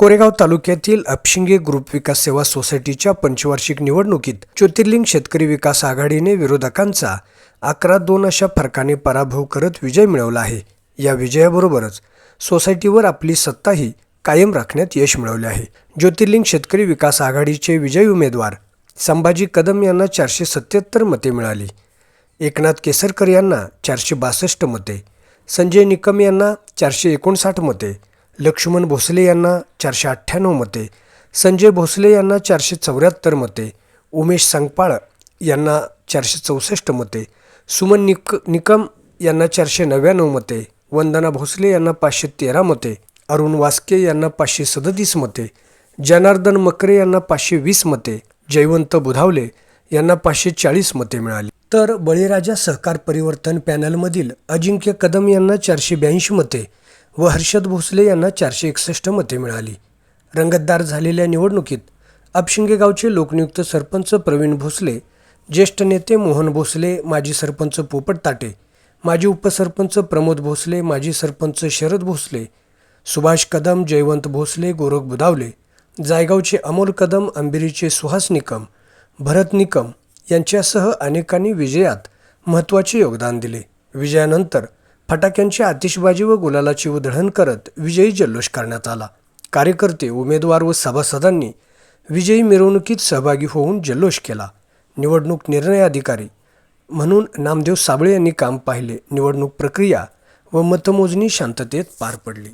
कोरेगाव तालुक्यातील अपशिंगे ग्रुप विकास सेवा सोसायटीच्या पंचवार्षिक निवडणुकीत ज्योतिर्लिंग शेतकरी विकास आघाडीने विरोधकांचा अकरा दोन अशा फरकाने पराभव करत विजय मिळवला आहे. या विजयाबरोबरच सोसायटीवर आपली सत्ताही कायम राखण्यात यश मिळवले आहे. ज्योतिर्लिंग शेतकरी विकास आघाडीचे विजयी उमेदवार संभाजी कदम यांना चारशे सत्याहत्तर मते मिळाली. एकनाथ केसरकर यांना चारशे बासष्ट मते. संजय निकम यांना चारशे एकोणसाठ मते. लक्ष्मण भोसले यांना चारशे अठ्ठ्याण्णव मते संजय भोसले यांना चारशे चौऱ्याहत्तर मते उमेश संगपाळ यांना चारशे चौसष्ट मते सुमन निक निकम यांना चारशे नव्याण्णव मते वंदना भोसले यांना पाचशे तेरा मते अरुण वास्के यांना पाचशे सदतीस मते जनार्दन मकरे यांना पाचशे वीस मते जयवंत बुधावले यांना पाचशे चाळीस मते मिळाली. तर बळीराजा सहकार परिवर्तन पॅनलमधील अजिंक्य कदम यांना चारशे ब्याऐंशी मते व हर्षद भोसले यांना चारशे एकसष्ट मते मिळाली. रंगतदार झालेल्या निवडणुकीत अपशिंगे गावचे लोकनियुक्त सरपंच प्रवीण भोसले ज्येष्ठ नेते मोहन भोसले माजी सरपंच पोपट ताटे माजी उपसरपंच प्रमोद भोसले माजी सरपंच शरद भोसले सुभाष कदम जयवंत भोसले गोरख बुधावले जायगावचे अमोल कदम अंबिरीचे सुहास निकम भरत निकम यांच्यासह अनेकांनी विजयात महत्त्वाचे योगदान दिले. विजयानंतर फटाक्यांची आतिषबाजी व गुलालाची उधळण करत विजयी जल्लोष करण्यात आला. कार्यकर्ते उमेदवार व सभासदांनी विजयी मिरवणुकीत सहभागी होऊन जल्लोष केला. निवडणूक निर्णय अधिकारी म्हणून नामदेव साबळे यांनी काम पाहिले. निवडणूक प्रक्रिया व मतमोजणी शांततेत पार पडली.